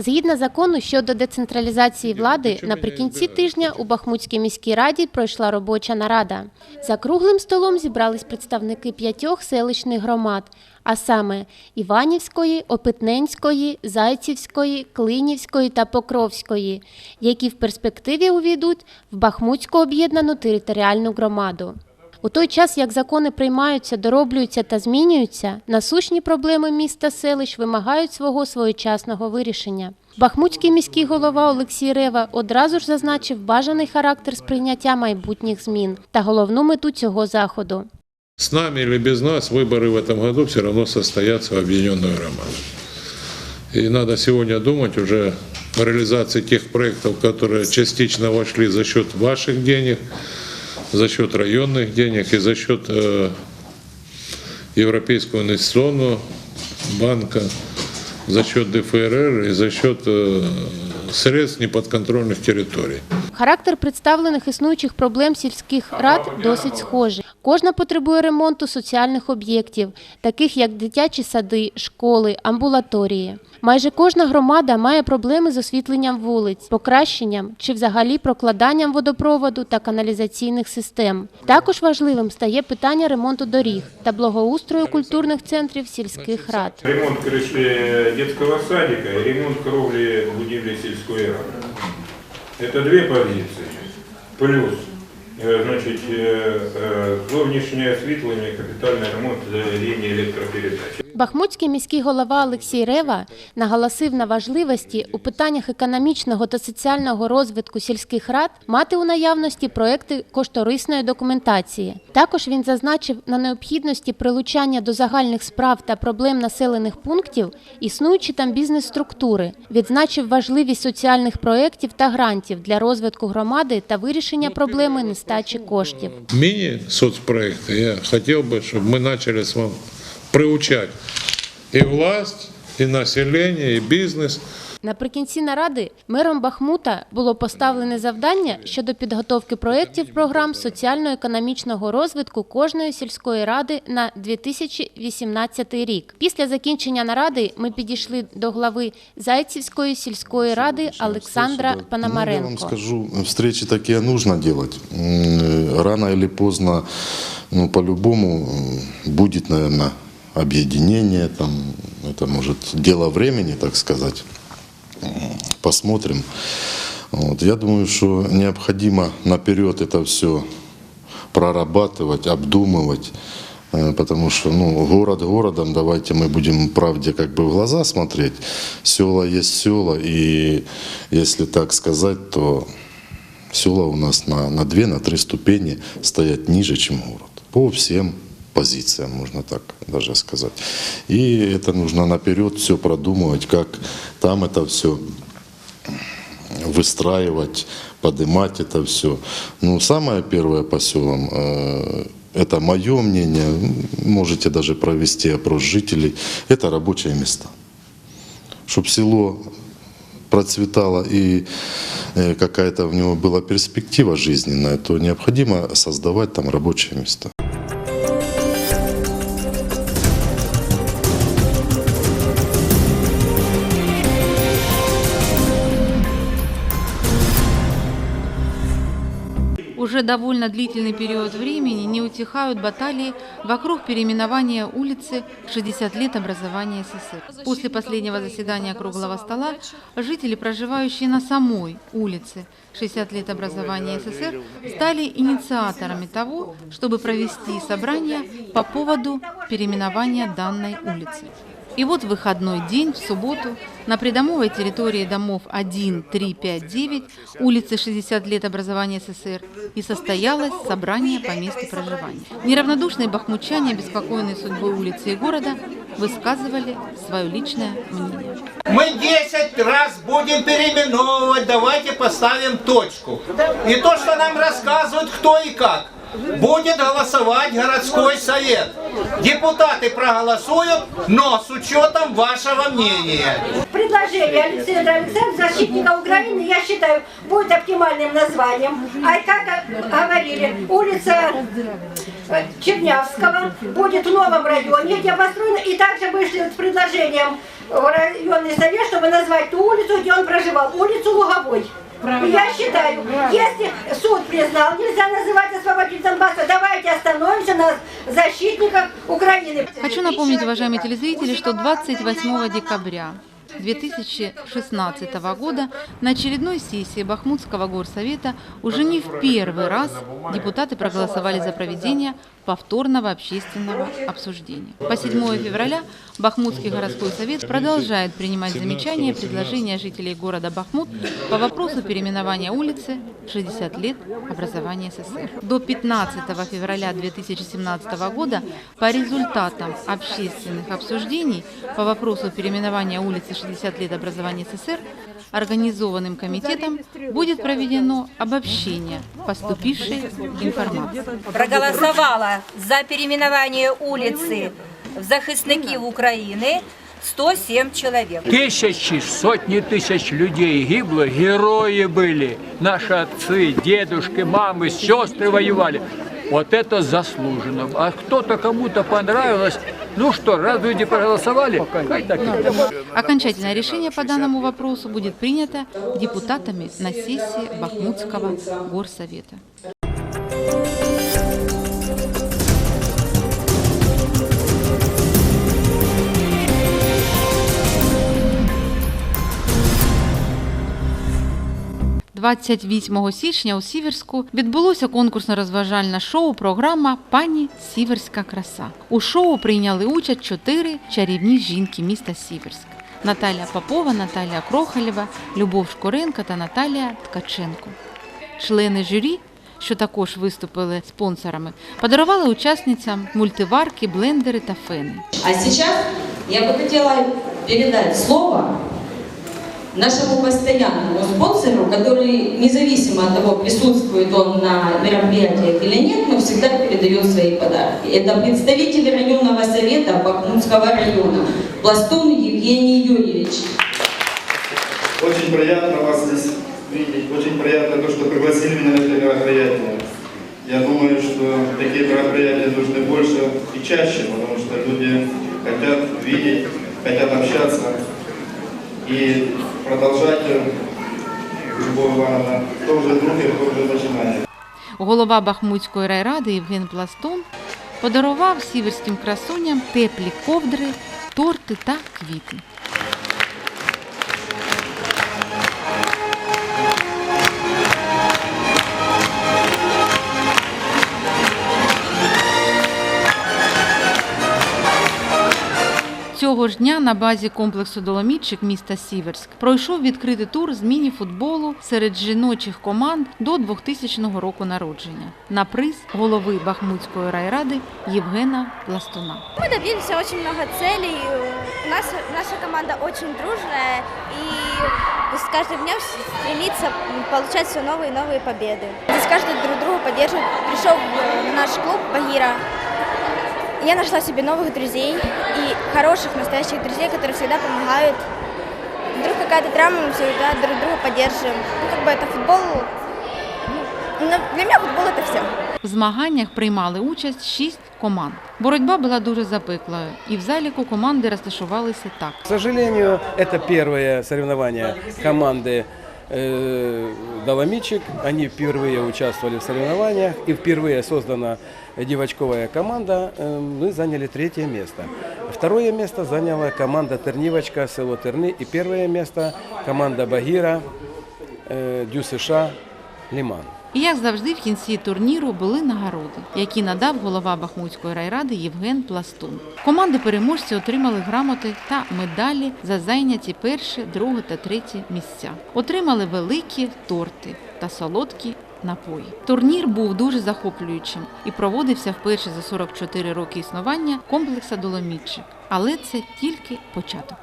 Згідно закону щодо децентралізації влади, наприкінці тижня у Бахмутській міській раді пройшла робоча нарада. За круглим столом зібрались представники п'ятьох селищних громад, а саме Іванівської, Опитненської, Зайцівської, Клинівської та Покровської, які в перспективі увійдуть в Бахмутську об'єднану територіальну громаду. У той час, як закони приймаються, дороблюються та змінюються, насущні проблеми міста селищ вимагають свого своєчасного вирішення. Бахмутський міський голова Олексій Рева одразу ж зазначив бажаний характер сприйняття майбутніх змін та головну мету цього заходу. С нами или без нас выборы в этом году все равно состоятся в объединенную громаду. И надо сегодня думать уже о реализации тех проектов, которые частично вошли за счет ваших денег, за счет районных денег и за счет э, Европейского инвестиционного банка, за счет ДФРР и за счет э, средств неподконтрольных территорий. Характер представлених існуючих проблем сільських рад досить схожий. Кожна потребує ремонту соціальних об'єктів, таких як дитячі сади, школи, амбулаторії. Майже кожна громада має проблеми з освітленням вулиць, покращенням чи взагалі прокладанням водопроводу та каналізаційних систем. Також важливим стає питання ремонту доріг та благоустрою культурних центрів сільських рад. Ремонт крыши детского садика и ремонт кровли будівлі сільської ради. Это две позиции. Плюс, э, значить, э, э, зовнішнє освітлення, капітальний ремонт е, лінії електропередач. Бахмутський міський голова Олексій Рева наголосив на важливості у питаннях економічного та соціального розвитку сільських рад мати у наявності проекти кошторисної документації. Також він зазначив на необхідності прилучання до загальних справ та проблем населених пунктів існуючі там бізнес-структури, відзначив важливість соціальних проєктів та грантів для розвитку громади та вирішення проблеми нестачі коштів. Мини-соцпроекты я хотел бы, чтобы мы начали с вами приучать и власть, и население, и бизнес Наприкінці наради мером Бахмута було поставлене завдання щодо підготовки проєктів програм соціально-економічного розвитку кожної сільської ради на 2018 рік. Після закінчення наради ми підійшли до глави Зайцівської сільської ради Олександра Ну, я вам скажу, встречи такие нужно делать. М, Рано или поздно, ну, по-любому м, будет, наверное, объединение. Там, это может дело времени, так сказать. Посмотрим. Вот. Я думаю, что необходимо наперед это все прорабатывать, обдумывать. Э, Потому что ну, город городом, давайте мы будем правде как бы в глаза смотреть. Села есть села, и если так сказать, то села у нас на, на две, на три ступени стоят ниже, чем город. По всем позициям, можно так даже сказать. И это нужно наперед все продумывать, как там это все выстраивать, поднимать это все. Ну, самое первое по селам, э, это мое мнение, можете даже провести опрос жителей, это рабочие места. Чтобы село процветало и э, какая-то в него была перспектива жизненная, то необходимо создавать там рабочие места. Уже довольно длительный период времени не утихают баталии вокруг переименования улицы в 60 лет образования СССР. После последнего заседания круглого стола жители, проживающие на самой улице 60 лет образования СССР, стали инициаторами того, чтобы провести собрание по поводу переименования данной улицы. И вот выходной день, в субботу, на придомовой территории домов 1, 3, 5, 9, улицы 60 лет образования СССР, и состоялось собрание по месту проживания. Неравнодушные бахмутчане, обеспокоенные судьбой улицы и города, высказывали свое личное мнение. Мы 10 раз будем переименовывать, давайте поставим точку. И то, что нам рассказывают, кто и как. Будет голосовать городской совет. Депутаты проголосуют, но с учетом вашего мнения. Предложение Александра Александровича, защитника Украины, я считаю, будет оптимальным названием. А как говорили, улица э, Чернявского будет в новом районе, где построено, и также вышли с предложением в районный совет, чтобы назвать ту улицу, где он проживал, улицу Луговой. Я считаю, если суд признал, нельзя называть освободитель Донбасса, давайте остановимся на защитниках Украины. Хочу напомнить, уважаемые телезрители, что 28 декабря 2016 года на очередной сессии Бахмутского горсовета уже не в первый раз депутаты проголосовали за проведение повторного общественного обсуждения. По 7 февраля Бахмутский городской совет продолжает принимать замечания и предложения жителей города Бахмут по вопросу переименования улицы в 60 лет образования СССР. До 15 февраля 2017 года по результатам общественных обсуждений по вопросу переименования улицы 60 лет образования СССР организованным комитетом будет проведено обобщение поступившей информации проголосувала за перейменування вулиці в захисників України 107 чоловік. Тысячи, сотни тысяч людей гибло, герои были. Наши отцы, дедушки, мамы, сестры воевали. Вот это заслуженно. А кто-то кому-то понравилось. Ну что, раз люди проголосовали, хай так и будет. Окончательное решение по данному вопросу будет принято депутатами на сессии Бахмутского горсовета. – 28 січня у Сіверську відбулося конкурсно-розважальне шоу програма Пані Сіверська краса. У шоу прийняли участь чотири чарівні жінки міста Сіверськ: Наталія Попова, Наталія Крохалєва, Любов Шкоренко та Наталія Ткаченко. Члени журі, що також виступили спонсорами, подарували учасницям мультиварки, блендери та фени. А сейчас я бы хотела передать слово нашему постоянному спонсору, который независимо от того, присутствует он на мероприятиях или нет, но всегда передает свои подарки. Это представитель районного совета Бахмутского района, Пластун Евгений Юрьевич. Очень приятно вас здесь видеть. Очень приятно то, что пригласили меня на это мероприятие. Я думаю, что такие мероприятия нужны больше и чаще, потому что люди хотят видеть, хотят общаться и продолжать э, Любовь Ивановна вже друге, же вже починає. Голова Бахмутської райради Євген Пластун подарував сіверським красуням теплі ковдри, торти та квіти. Цього ж дня на базі комплексу Доломітчик міста Сіверськ пройшов відкритий тур з міні-футболу серед жіночих команд до 2000 року народження на приз голови Бахмутської райради Євгена Пластуна. Мы добились очень много целей. У нас, наша команда очень дружная и с каждым днем стремится получать все новые и новые победы. Здесь каждый друг друга поддерживает. Пришел в наш клуб Багира. Я нашла себе новых друзей и хороших, настоящих друзей, которые всегда помогают. Вдруг какая-то травма, мы всегда друг друга поддерживаем. Ну, как бы это футбол. ну, Для меня футбол это все. В змаганнях приймали участь шість команд. Боротьба була дуже запеклою, і в заліку команди розташувалися так. К сожалению, это первое соревнование команды э, Доломичек. Они впервые участвовали в соревнованиях и впервые создана девочковая команда. Э, Мы заняли третье место. Второе место заняла команда Тернивочка, село Терны. И первое место команда Багира, э, Дю США, Лиман. І як завжди, в кінці турніру були нагороди, які надав голова Бахмутської райради Євген Пластун. Команди переможці отримали грамоти та медалі за зайняті перше, друге та третє місця. Отримали великі торти та солодкі напої. Турнір був дуже захоплюючим і проводився вперше за 44 роки існування комплекса Доломітчик. Але це тільки початок.